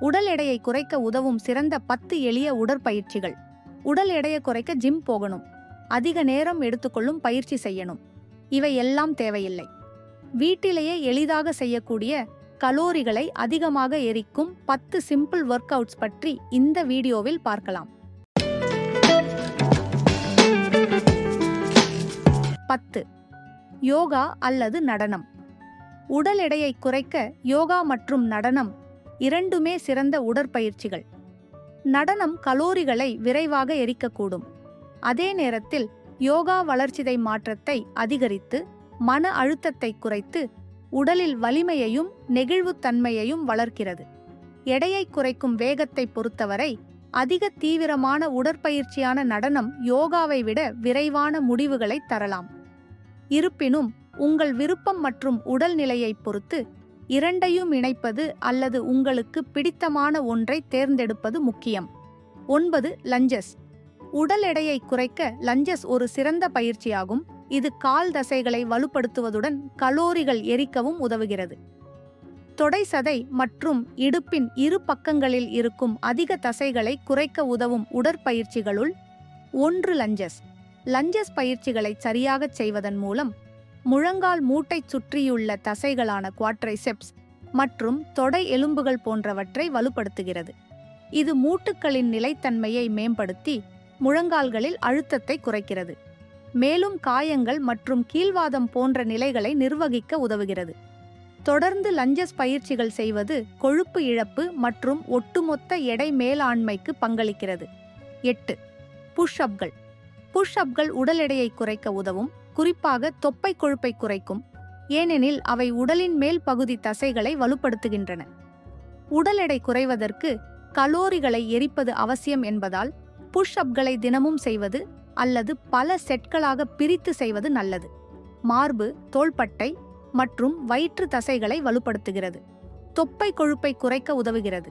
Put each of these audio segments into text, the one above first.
உடல் எடையை குறைக்க உதவும் சிறந்த பத்து எளிய உடற்பயிற்சிகள். உடல் எடையை குறைக்க ஜிம் போகணும். அதிக நேரம் எடுத்துக்கொள்ளும் பயிற்சி செய்யணும். இவை எல்லாம் தேவையில்லை. வீட்டிலேயே எளிதாக செய்யக்கூடிய கலோரிகளை அதிகமாக எரிக்கும் பத்து சிம்பிள் ஒர்க் அவுட்ஸ் பற்றி இந்த வீடியோவில் பார்க்கலாம். பத்து. யோகா அல்லது நடனம். உடல் எடையை குறைக்க யோகா மற்றும் நடனம் இரண்டுமே சிறந்த உடற்பயிற்சிகள். நடனம் கலோரிகளை விரைவாக எரிக்கக்கூடும். அதே நேரத்தில் யோகா வளர்ச்சிதை மாற்றத்தை அதிகரித்து மன அழுத்தத்தை குறைத்து உடலில் வலிமையையும் நெகிழ்வுத்தன்மையையும் வளர்க்கிறது. எடையை குறைக்கும் வேகத்தை பொறுத்தவரை அதிக தீவிரமான உடற்பயிற்சியான நடனம் யோகாவை விட விரைவான முடிவுகளை தரலாம். இருப்பினும் உங்கள் விருப்பம் மற்றும் உடல்நிலையை பொறுத்து இரண்டையும் இணைப்பது அல்லது உங்களுக்கு பிடித்தமான ஒன்றை தேர்ந்தெடுப்பது முக்கியம். ஒன்பது லஞ்சஸ் உடல் எடையை குறைக்க லஞ்சஸ் ஒரு சிறந்த பயிற்சியாகும். இது கால் தசைகளை வலுப்படுத்துவதுடன் கலோரிகள் எரிக்கவும் உதவுகிறது. தொடை சதை மற்றும் இடுப்பின் இரு பக்கங்களில் இருக்கும் அதிக தசைகளை குறைக்க உதவும் உடற்பயிற்சிகளுள் ஒன்று லஞ்சஸ் லஞ்சஸ் பயிற்சிகளை சரியாகச் செய்வதன் மூலம் முழங்கால் மூட்டைச் சுற்றியுள்ள தசைகளான குவாட்ரைசெப்ஸ் மற்றும் தொடை எலும்புகள் போன்றவற்றை வலுப்படுத்துகிறது. இது மூட்டுக்களின் நிலைத்தன்மையை மேம்படுத்தி முழங்கால்களில் அழுத்தத்தை குறைக்கிறது. மேலும் காயங்கள் மற்றும் கீழ்வாதம் போன்ற நிலைகளை நிர்வகிக்க உதவுகிறது. தொடர்ந்து லஞ்சஸ் பயிற்சிகள் செய்வது கொழுப்பு இழப்பு மற்றும் ஒட்டுமொத்த எடை மேலாண்மைக்கு பங்களிக்கிறது. எட்டு புஷ்அப்கள் புஷ் அப்கள் உடல் எடையை குறைக்க உதவும் குறிப்பாக தொப்பை கொழுப்பை குறைக்கும். ஏனெனில் அவை உடலின் மேல் பகுதி தசைகளை வலுப்படுத்துகின்றன. உடல் எடை குறைவதற்கு கலோரிகளை எரிப்பது அவசியம் என்பதால் புஷ் அப்களை தினமும் செய்வது அல்லது பல செட்களாக பிரித்து செய்வது நல்லது. மார்பு தோள்பட்டை மற்றும் வயிற்று தசைகளை வலுப்படுத்துகிறது. தொப்பை கொழுப்பை குறைக்க உதவுகிறது.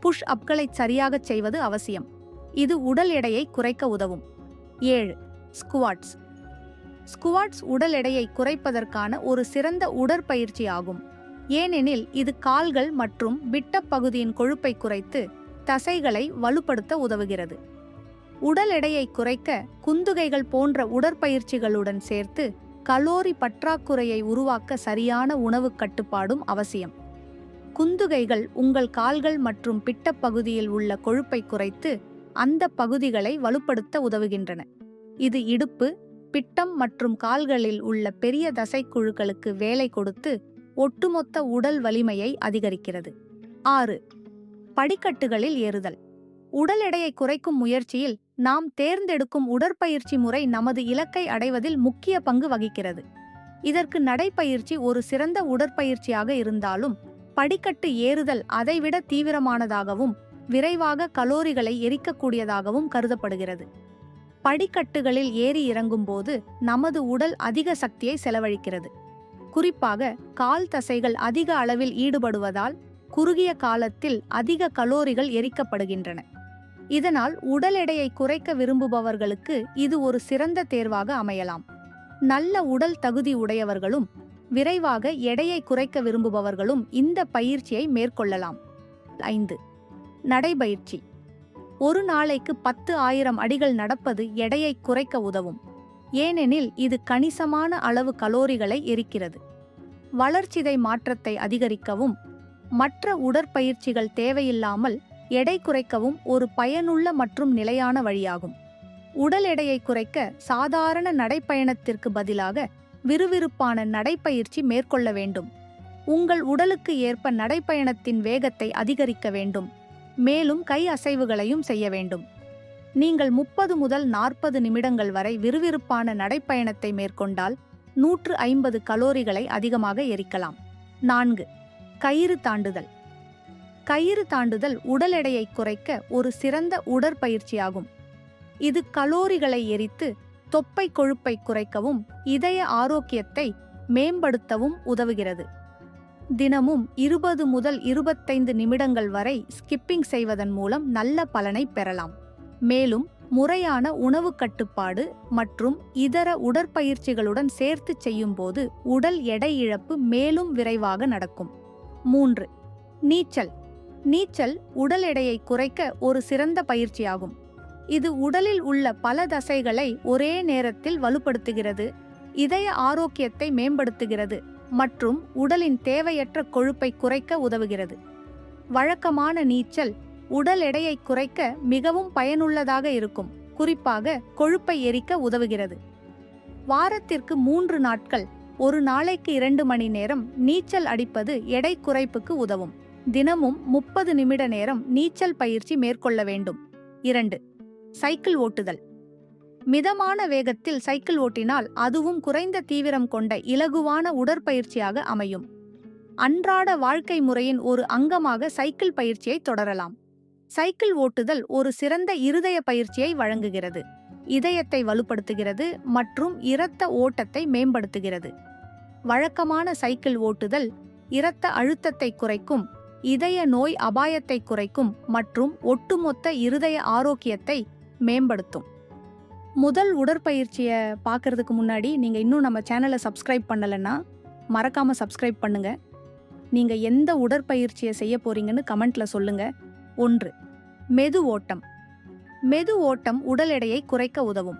புஷ் அப்களை சரியாகச் செய்வது அவசியம். இது உடல் எடையை குறைக்க உதவும். ஏழு. ஸ்குவாட்ஸ் ஸ்குவாட்ஸ் உடல் எடையை குறைப்பதற்கான ஒரு சிறந்த உடற்பயிற்சி ஆகும். ஏனெனில் இது கால்கள் மற்றும் விட்ட பகுதியின் கொழுப்பை குறைத்து தசைகளை வலுப்படுத்த உதவுகிறது. உடல் எடையை குறைக்க குந்துகைகள் போன்ற உடற்பயிற்சிகளுடன் சேர்த்து கலோரி பற்றாக்குறையை உருவாக்க சரியான உணவு கட்டுப்பாடும் அவசியம். குந்துகைகள் உங்கள் கால்கள் மற்றும் பிட்டப்பகுதியில் உள்ள கொழுப்பை குறைத்து அந்த பகுதிகளை வலுப்படுத்த உதவுகின்றன. இது இடுப்பு பிட்டம் மற்றும் கால்களில் உள்ள பெரிய தசைக்குழுக்களுக்கு வேலை கொடுத்து ஒட்டுமொத்த உடல் வலிமையை அதிகரிக்கிறது. ஆறு படிக்கட்டுகளில் ஏறுதல். உடல் எடையை குறைக்கும் முயற்சியில் நாம் தேர்ந்தெடுக்கும் உடற்பயிற்சி முறை நமது இலக்கை அடைவதில் முக்கிய பங்கு வகிக்கிறது. இதற்கு நடைப்பயிற்சி ஒரு சிறந்த உடற்பயிற்சியாக இருந்தாலும் படிக்கட்டு ஏறுதல் அதைவிட தீவிரமானதாகவும் விரைவாக கலோரிகளை எரிக்கக்கூடியதாகவும் கருதப்படுகிறது. படிக்கட்டுகளில் ஏறி இறங்கும்போது நமது உடல் அதிக சக்தியை செலவழிக்கிறது. குறிப்பாக கால் தசைகள் அதிக அளவில் ஈடுபடுவதால் குறுகிய காலத்தில் அதிக கலோரிகள் எரிக்கப்படுகின்றன. இதனால் உடல் எடையை குறைக்க விரும்புபவர்களுக்கு இது ஒரு சிறந்த தேர்வாக அமையலாம். நல்ல உடல் தகுதி உடையவர்களும் விரைவாக எடையை குறைக்க விரும்புபவர்களும் இந்த பயிற்சியை மேற்கொள்ளலாம். ஐந்து நடைபயிற்சி. ஒரு நாளைக்கு பத்து ஆயிரம் அடிகள் நடப்பது எடையை குறைக்க உதவும். ஏனெனில் இது கணிசமான அளவு கலோரிகளை எரிக்கிறது. வளர்ச்சிதை மாற்றத்தை அதிகரிக்கவும் மற்ற உடற்பயிற்சிகள் தேவையில்லாமல் எடை குறைக்கவும் ஒரு பயனுள்ள மற்றும் நிலையான வழியாகும். உடல் எடையை குறைக்க சாதாரண நடைப்பயணத்திற்கு பதிலாக விறுவிறுப்பான நடைப்பயிற்சி மேற்கொள்ள வேண்டும். உங்கள் உடலுக்கு ஏற்ப நடைப்பயணத்தின் வேகத்தை அதிகரிக்க வேண்டும். மேலும் கை அசைவுகளையும் செய்ய வேண்டும். நீங்கள் முப்பது முதல் நாற்பது நிமிடங்கள் வரை விறுவிறுப்பான நடைப்பயணத்தை மேற்கொண்டால் நூற்று ஐம்பது கலோரிகளை அதிகமாக எரிக்கலாம். நான்கு கயிறு தாண்டுதல். கயிறு தாண்டுதல் உடல் எடையை குறைக்க ஒரு சிறந்த உடற்பயிற்சியாகும். இது கலோரிகளை எரித்து தொப்பை கொழுப்பை குறைக்கவும் இதய ஆரோக்கியத்தை மேம்படுத்தவும் உதவுகிறது. தினமும் இருபது முதல் இருபத்தைந்து நிமிடங்கள் வரை ஸ்கிப்பிங் செய்வதன் மூலம் நல்ல பலனை பெறலாம். மேலும் முறையான உணவு கட்டுப்பாடு மற்றும் இதர உடற்பயிற்சிகளுடன் சேர்த்து செய்யும்போது உடல் எடை இழப்பு மேலும் விரைவாக நடக்கும். மூன்று நீச்சல். நீச்சல் உடல் எடையை குறைக்க ஒரு சிறந்த பயிற்சியாகும். இது உடலில் உள்ள பல தசைகளை ஒரே நேரத்தில் வலுப்படுத்துகிறது இதய ஆரோக்கியத்தை மேம்படுத்துகிறது. மற்றும் உடலின் தேவையற்ற கொழுப்பை குறைக்க உதவுகிறது. வழக்கமான நீச்சல் உடல் எடையை குறைக்க மிகவும் பயனுள்ளதாக இருக்கும். குறிப்பாக கொழுப்பை எரிக்க உதவுகிறது. வாரத்திற்கு மூன்று நாட்கள் ஒரு நாளைக்கு இரண்டு மணி நேரம் நீச்சல் அடிப்பது எடை குறைப்புக்கு உதவும். தினமும் முப்பது நிமிட நேரம் நீச்சல் பயிற்சி மேற்கொள்ள வேண்டும். இரண்டு சைக்கிள் ஓட்டுதல். மிதமான வேகத்தில் சைக்கிள் ஓட்டினால் அதுவும் குறைந்த தீவிரம் கொண்ட இலகுவான உடற்பயிற்சியாக அமையும். அன்றாட வாழ்க்கை முறையின் ஒரு அங்கமாக சைக்கிள் பயிற்சியை தொடரலாம். சைக்கிள் ஓட்டுதல் ஒரு சிறந்த இருதய பயிற்சியை வழங்குகிறது. இதயத்தை வலுப்படுத்துகிறது மற்றும் இரத்த ஓட்டத்தை மேம்படுத்துகிறது. வழக்கமான சைக்கிள் ஓட்டுதல் இரத்த அழுத்தத்தை குறைக்கும் இதய நோய் அபாயத்தை குறைக்கும் மற்றும் ஒட்டுமொத்த இருதய ஆரோக்கியத்தை மேம்படுத்தும். முதல் உடற்பயிற்சியை பார்க்கறதுக்கு முன்னாடி நீங்கள் இன்னும் நம்ம சேனலை சப்ஸ்கிரைப் பண்ணலைன்னா மறக்காமல் சப்ஸ்கிரைப் பண்ணுங்கள் நீங்கள் எந்த உடற்பயிற்சியை செய்ய போறீங்கன்னு கமெண்ட்ல சொல்லுங்க. ஒன்று மெது ஓட்டம். மெது ஓட்டம் உடல் எடையை குறைக்க உதவும்.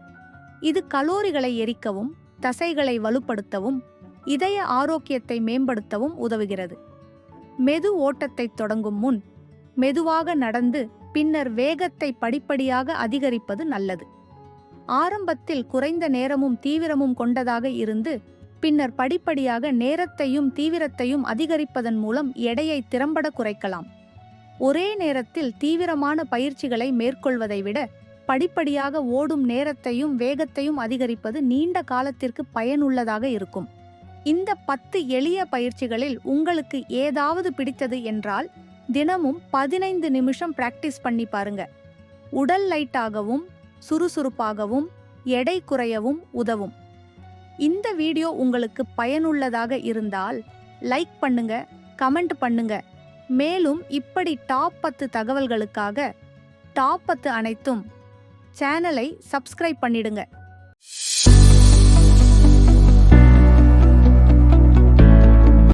இது கலோரிகளை எரிக்கவும் தசைகளை வலுப்படுத்தவும் இதய ஆரோக்கியத்தை மேம்படுத்தவும் உதவுகிறது. மெது ஓட்டத்தை தொடங்கும் முன் மெதுவாக நடந்து பின்னர் வேகத்தை படிப்படியாக அதிகரிப்பது நல்லது. ஆரம்பத்தில் குறைந்த நேரமும் தீவிரமும் கொண்டதாக இருந்து பின்னர் படிப்படியாக நேரத்தையும் தீவிரத்தையும் அதிகரிப்பதன் மூலம் எடையை திறம்பட குறைக்கலாம். ஒரே நேரத்தில் தீவிரமான பயிற்சிகளை மேற்கொள்வதை விட படிப்படியாக ஓடும் நேரத்தையும் வேகத்தையும் அதிகரிப்பது நீண்ட காலத்திற்கு பயனுள்ளதாக இருக்கும். இந்த பத்து எளிய பயிற்சிகளில் உங்களுக்கு ஏதாவது பிடித்தது என்றால் தினமும் பதினைந்து நிமிஷம் பிராக்டிஸ் பண்ணி பாருங்க. உடல் லைட்டாகவும் சுறுசுறுப்பாகவும் எடை குறையவும் உதவும். இந்த வீடியோ உங்களுக்கு பயனுள்ளதாக இருந்தால் லைக் பண்ணுங்க கமெண்ட் பண்ணுங்க. மேலும் இப்படி டாப் பத்து தகவல்களுக்காக டாப் பத்து அனைத்தும் சேனலை சப்ஸ்கிரைப் பண்ணிடுங்க.